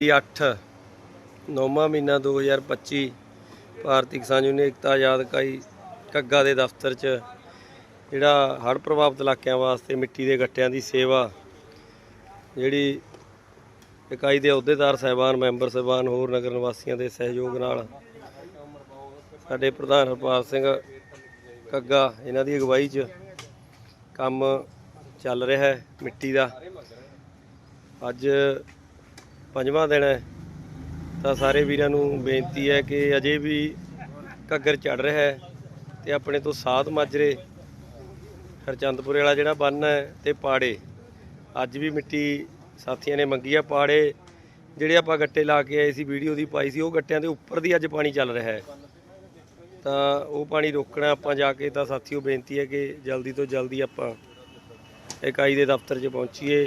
8 ਨੌਵਾਂ ਮਹੀਨਾ 2025 ਭਾਰਤੀ ਕਿਸਾਨ ਯੂਨੀਅਨ ਏਕਤਾ ਆਜ਼ਾਦ ਇਕਾਈ ਕੱਗਾ ਦੇ ਦਫ਼ਤਰ 'ਚ, ਜਿਹੜਾ ਹੜ੍ਹ ਪ੍ਰਭਾਵਿਤ ਇਲਾਕਿਆਂ ਵਾਸਤੇ ਮਿੱਟੀ ਦੇ ਗੱਟਿਆਂ ਦੀ ਸੇਵਾ, ਜਿਹੜੀ ਇਕਾਈ ਦੇ ਅਹੁਦੇਦਾਰ ਸਹਿਬਾਨ, ਮੈਂਬਰ ਸਹਿਬਾਨ, ਹੋਰ ਨਗਰ ਨਿਵਾਸੀਆਂ ਦੇ ਸਹਿਯੋਗ ਨਾਲ ਸਾਡੇ ਪ੍ਰਧਾਨ ਹਰਪਾਲ ਸਿੰਘ ਕੱਗਾ ਇਹਨਾਂ ਦੀ ਅਗਵਾਈ 'ਚ ਕੰਮ ਚੱਲ ਰਿਹਾ ਹੈ ਮਿੱਟੀ ਦਾ। ਅੱਜ ਪੰਜਵਾਂ ਦਿਨ ਹੈ, ਤਾਂ ਸਾਰੇ ਵੀਰਾਂ ਨੂੰ ਬੇਨਤੀ ਹੈ ਕਿ ਅਜੇ ਵੀ ਘੱਗਰ ਚੜ ਰਿਹਾ ਹੈ ਤੇ ਆਪਣੇ ਤੋਂ ਸਾਧ ਮਾਜਰੇ ਹਰਚੰਦਪੁਰੇ ਵਾਲਾ ਜਿਹੜਾ ਬੰਨ ਹੈ ਤੇ ਪਾੜੇ। ਅੱਜ ਵੀ ਮਿੱਟੀ ਸਾਥੀਆਂ ਨੇ ਮੰਗੀ ਆ ਪਾੜੇ। ਜਿਹੜੇ ਆਪਾਂ ਗੱਟੇ ਲਾ ਕੇ ਆਏ ਸੀ, ਵੀਡੀਓ ਦੀ ਪਾਈ ਸੀ, ਉਹ ਗੱਟਿਆਂ ਦੇ ਉੱਪਰ ਦੀ ਅੱਜ ਪਾਣੀ ਚੱਲ ਰਿਹਾ ਹੈ। ਤਾਂ ਉਹ ਪਾਣੀ ਰੋਕਣਾ ਆਪਾਂ ਜਾ ਕੇ ਤਾਂ ਸਾਥੀਓ ਬੇਨਤੀ ਹੈ ਕਿ ਜਲਦੀ ਤੋਂ ਜਲਦੀ ਆਪਾਂ ਇਕਾਈ ਦੇ ਦਫ਼ਤਰ 'ਚ ਪਹੁੰਚੀਏ।